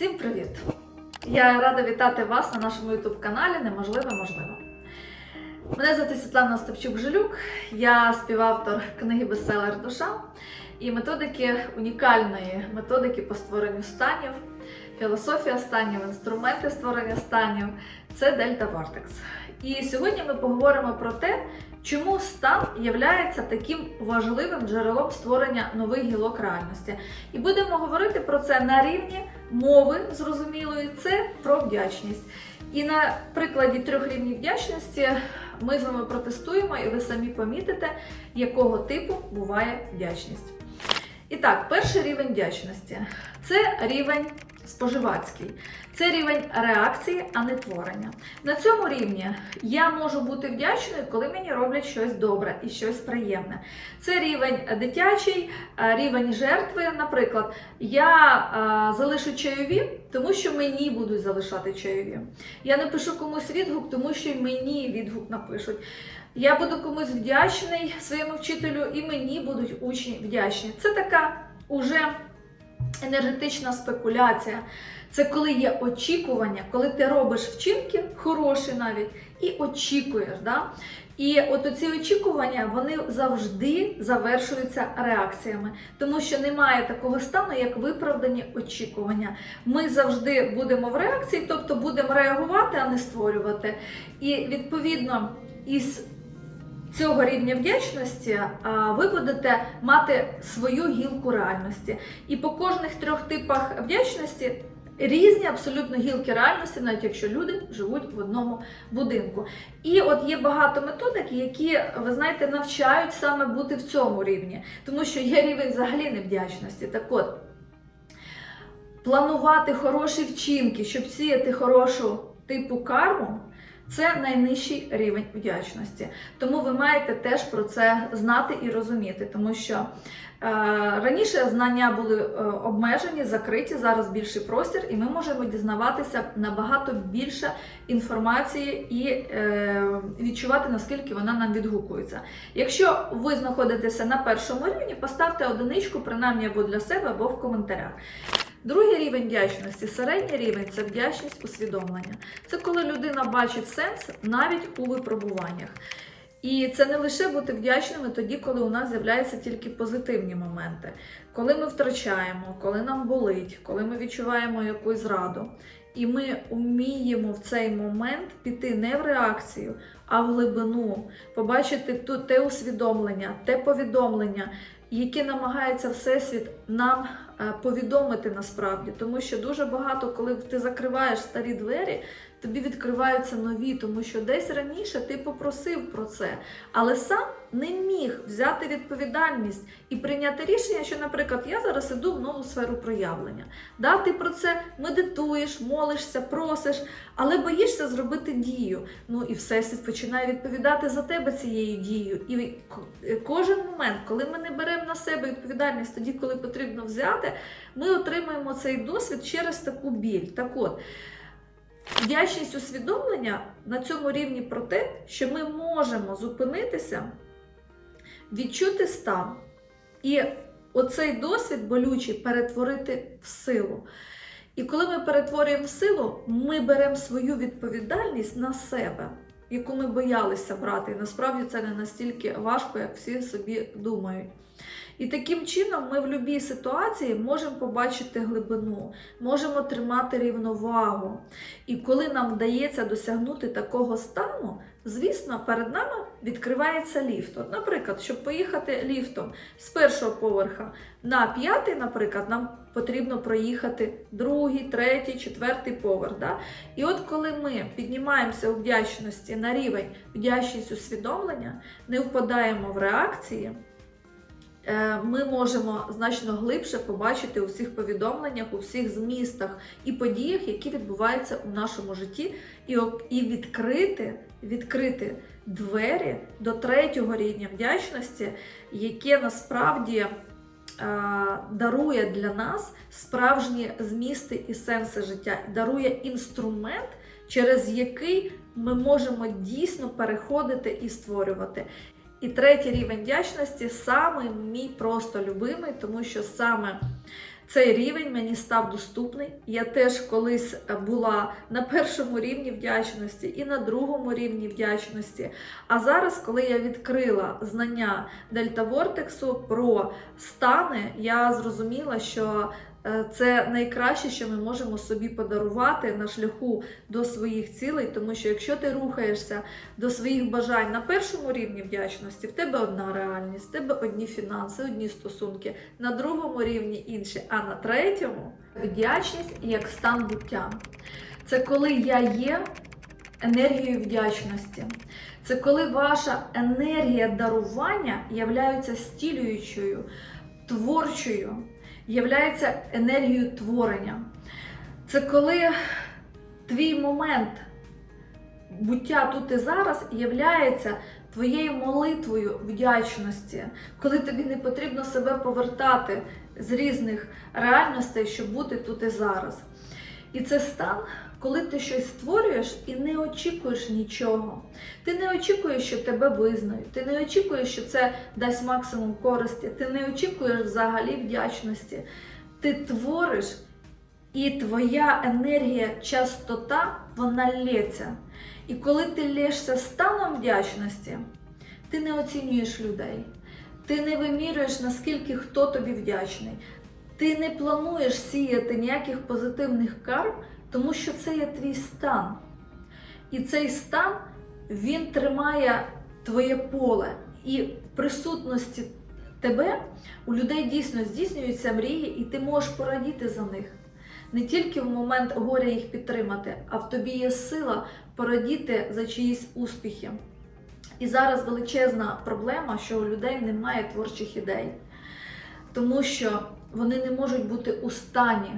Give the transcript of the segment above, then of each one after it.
Всім привіт! Я рада вітати вас на нашому youtube каналі Неможливе можливо. Мене звати Світлана Остапчук-Жилюк, я співавтор книги Бестселер Душа і методики унікальної методики по створенню станів, філософія станів, інструменти створення станів це Дельта Вортекс. І сьогодні ми поговоримо про те, чому стан є таким важливим джерелом створення нових гілок реальності. І будемо говорити про це на рівні мови зрозумілої, це про вдячність. І на прикладі трьох рівнів вдячності ми з вами протестуємо, і ви самі помітите, якого типу буває вдячність. І так, перший рівень вдячності це рівень споживацький. Це рівень реакції, а не творення. На цьому рівні я можу бути вдячною, коли мені роблять щось добре і щось приємне. Це рівень дитячий, е, рівень жертви. Наприклад, я е, залишу чайові, тому що мені будуть залишати чайові. Я напишу комусь відгук, тому що мені відгук напишуть. Я буду комусь вдячний своєму вчителю, і мені будуть учні вдячні. Це така уже енергетична спекуляція. Це коли є очікування, коли ти робиш вчинки, хороші навіть, і очікуєш. Да? І от оці очікування вони завжди завершуються реакціями, тому що немає такого стану, як виправдані очікування. Ми завжди будемо в реакції, тобто будемо реагувати, а не створювати. І відповідно із цього рівня вдячності ви будете мати свою гілку реальності. І по кожних трьох типах вдячності. Різні абсолютно гілки реальності, навіть якщо люди живуть в одному будинку. І от є багато методик, які, ви знаєте, навчають саме бути в цьому рівні, тому що є рівень взагалі невдячності. Так от, планувати хороші вчинки, щоб сіяти хорошу типу карму. Це найнижчий рівень вдячності. Тому ви маєте теж про це знати і розуміти, тому що е, раніше знання були е, обмежені, закриті, зараз більший простір, і ми можемо дізнаватися набагато більше інформації і е, відчувати, наскільки вона нам відгукується. Якщо ви знаходитеся на першому рівні, поставте одиничку, принаймні або для себе, або в коментарях. Другий рівень вдячності, середній рівень це вдячність усвідомлення. Це коли людина бачить сенс навіть у випробуваннях. І це не лише бути вдячними тоді, коли у нас з'являються тільки позитивні моменти, коли ми втрачаємо, коли нам болить, коли ми відчуваємо якусь зраду. І ми вміємо в цей момент піти не в реакцію, а в глибину, побачити тут те усвідомлення, те повідомлення, яке намагається Всесвіт нам е, повідомити насправді. Тому що дуже багато, коли ти закриваєш старі двері, тобі відкриваються нові, тому що десь раніше ти попросив про це, але сам не міг взяти відповідальність і прийняти рішення, що, наприклад, я зараз іду в нову сферу проявлення. Да, Ти про це медитуєш, молишся, просиш, але боїшся зробити дію. Ну і всесвіт починає відповідати за тебе цією дією. І кожен момент, коли ми не беремо на себе відповідальність тоді, коли потрібно взяти, ми отримуємо цей досвід через таку біль. Так от. Вдячність усвідомлення на цьому рівні про те, що ми можемо зупинитися, відчути стан і оцей досвід болючий перетворити в силу. І коли ми перетворюємо в силу, ми беремо свою відповідальність на себе, яку ми боялися брати. І насправді це не настільки важко, як всі собі думають. І таким чином ми в будь-якій ситуації можемо побачити глибину, можемо тримати рівновагу. І коли нам вдається досягнути такого стану, звісно, перед нами відкривається ліфт. От, Наприклад, щоб поїхати ліфтом з першого поверха на п'ятий, наприклад, нам потрібно проїхати другий, третій, четвертий поверх. Да? І от коли ми піднімаємося у вдячності на рівень вдячність усвідомлення, не впадаємо в реакції. Ми можемо значно глибше побачити у всіх повідомленнях, у всіх змістах і подіях, які відбуваються у нашому житті, і і відкрити, відкрити двері до третього рівня вдячності, яке насправді е, дарує для нас справжні змісти і сенси життя, дарує інструмент, через який ми можемо дійсно переходити і створювати. І третій рівень вдячності саме мій просто любимий, тому що саме цей рівень мені став доступний. Я теж колись була на першому рівні вдячності і на другому рівні вдячності. А зараз, коли я відкрила знання Дельта Вортексу про стани, я зрозуміла, що це найкраще, що ми можемо собі подарувати на шляху до своїх цілей, тому що якщо ти рухаєшся до своїх бажань на першому рівні вдячності, в тебе одна реальність, в тебе одні фінанси, одні стосунки, на другому рівні інші, а на третьому вдячність як стан буття. Це коли я є енергією вдячності. Це коли ваша енергія дарування являється стілюючою, творчою, являється енергією творення. Це коли твій момент буття тут і зараз являється твоєю молитвою вдячності, коли тобі не потрібно себе повертати з різних реальностей, щоб бути тут і зараз. І це стан, коли ти щось створюєш і не очікуєш нічого. Ти не очікуєш, що тебе визнають, ти не очікуєш, що це дасть максимум користі, ти не очікуєш взагалі вдячності. Ти твориш, і твоя енергія, частота, вона лється. І коли ти лєшся станом вдячності, ти не оцінюєш людей, ти не вимірюєш, наскільки хто тобі вдячний. Ти не плануєш сіяти ніяких позитивних карм, тому що це є твій стан. І цей стан він тримає твоє поле. І в присутності тебе у людей дійсно здійснюються мрії, і ти можеш порадіти за них. Не тільки в момент горя їх підтримати, а в тобі є сила порадіти за чиїсь успіхи. І зараз величезна проблема, що у людей немає творчих ідей, тому що вони не можуть бути у стані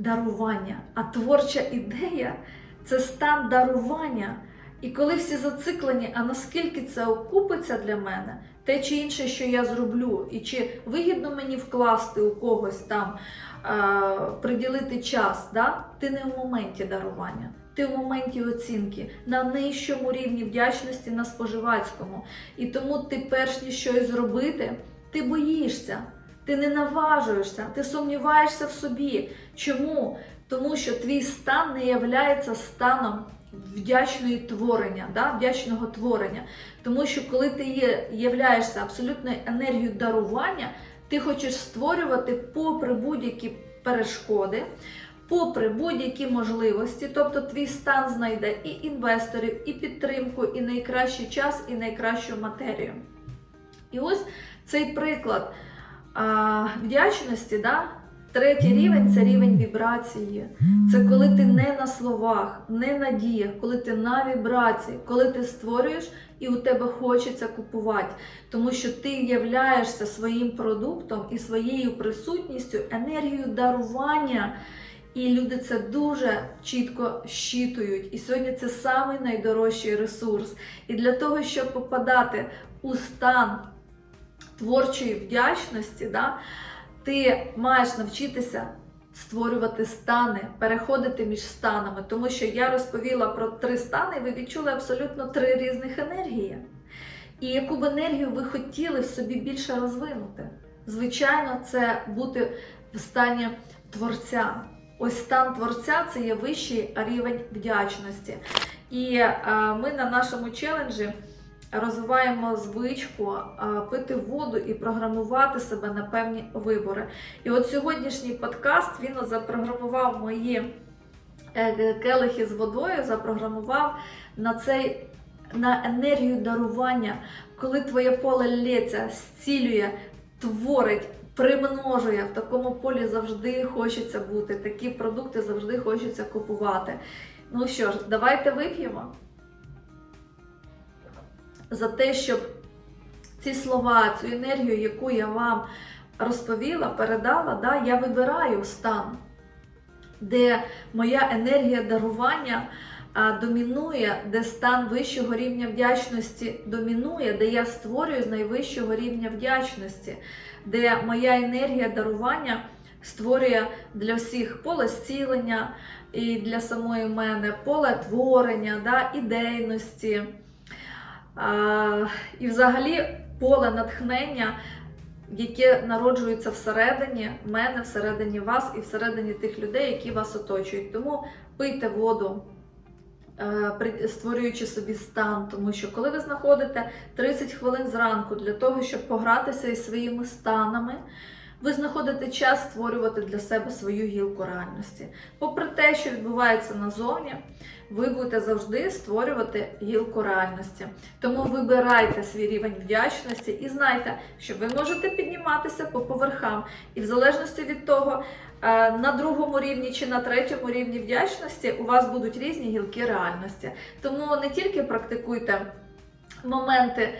дарування. А творча ідея це стан дарування. І коли всі зациклені, а наскільки це окупиться для мене, те чи інше, що я зроблю, і чи вигідно мені вкласти у когось там, е, приділити час, да? ти не в моменті дарування, ти в моменті оцінки, на нижчому рівні вдячності на споживацькому. І тому ти, перш ніж щось зробити, ти боїшся. Ти не наважуєшся, ти сумніваєшся в собі. Чому? Тому що твій стан не являється станом вдячної творення, да? вдячного творення. Тому що коли ти є, являєшся абсолютною енергією дарування, ти хочеш створювати попри будь-які перешкоди, попри будь-які можливості, тобто твій стан знайде і інвесторів, і підтримку, і найкращий час, і найкращу матерію. І ось цей приклад а, вдячності, да? третій рівень це рівень вібрації. Це коли ти не на словах, не на діях, коли ти на вібрації, коли ти створюєш і у тебе хочеться купувати. Тому що ти являєшся своїм продуктом і своєю присутністю, енергією дарування. І люди це дуже чітко щитують. І сьогодні це самий найдорожчий ресурс. І для того, щоб попадати у стан творчої вдячності, да, ти маєш навчитися створювати стани, переходити між станами. Тому що я розповіла про три стани, і ви відчули абсолютно три різних енергії. І яку б енергію ви хотіли собі більше розвинути? Звичайно, це бути в стані творця. Ось стан творця це є вищий рівень вдячності. І е, ми на нашому челенджі розвиваємо звичку пити воду і програмувати себе на певні вибори. І от сьогоднішній подкаст він запрограмував мої е, келихи з водою, запрограмував на цей на енергію дарування, коли твоє поле лється, зцілює, творить. Примножує в такому полі завжди хочеться бути. Такі продукти завжди хочеться купувати. Ну що ж, давайте вип'ємо за те, щоб ці слова, цю енергію, яку я вам розповіла, передала, да, я вибираю стан, де моя енергія дарування домінує, де стан вищого рівня вдячності домінує, де я створюю з найвищого рівня вдячності, де моя енергія дарування створює для всіх поле зцілення і для самої мене поле творення, да, ідейності. І взагалі поле натхнення яке народжується всередині мене, всередині вас і всередині тих людей, які вас оточують. Тому пийте воду. е, Створюючи собі стан, тому що коли ви знаходите 30 хвилин зранку для того, щоб погратися із своїми станами, ви знаходите час створювати для себе свою гілку реальності. Попри те, що відбувається назовні, ви будете завжди створювати гілку реальності. Тому вибирайте свій рівень вдячності і знайте, що ви можете підніматися по поверхам, і в залежності від того, е, на другому рівні чи на третьому рівні вдячності у вас будуть різні гілки реальності. Тому не тільки практикуйте моменти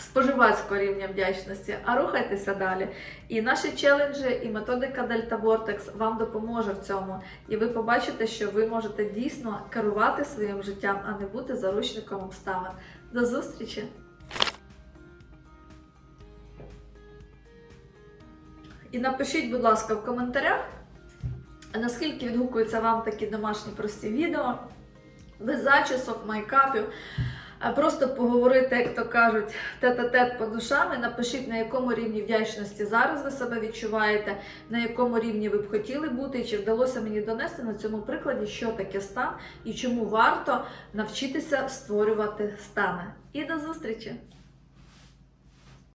споживацького рівня вдячності, а рухайтеся далі. І наші челенджі, і методика Delta Vortex вам допоможе в цьому. І ви побачите, що ви можете дійсно керувати своїм життям, а не бути заручником обставин. До зустрічі! І напишіть, будь ласка, в коментарях, наскільки відгукуються вам такі домашні прості відео, без зачісок, майкапів. Просто поговорити, як то кажуть, тет-а-тет по душам. І Напишіть, на якому рівні вдячності зараз ви себе відчуваєте, на якому рівні ви б хотіли бути, і чи вдалося мені донести на цьому прикладі, що таке стан і чому варто навчитися створювати стани. І до зустрічі!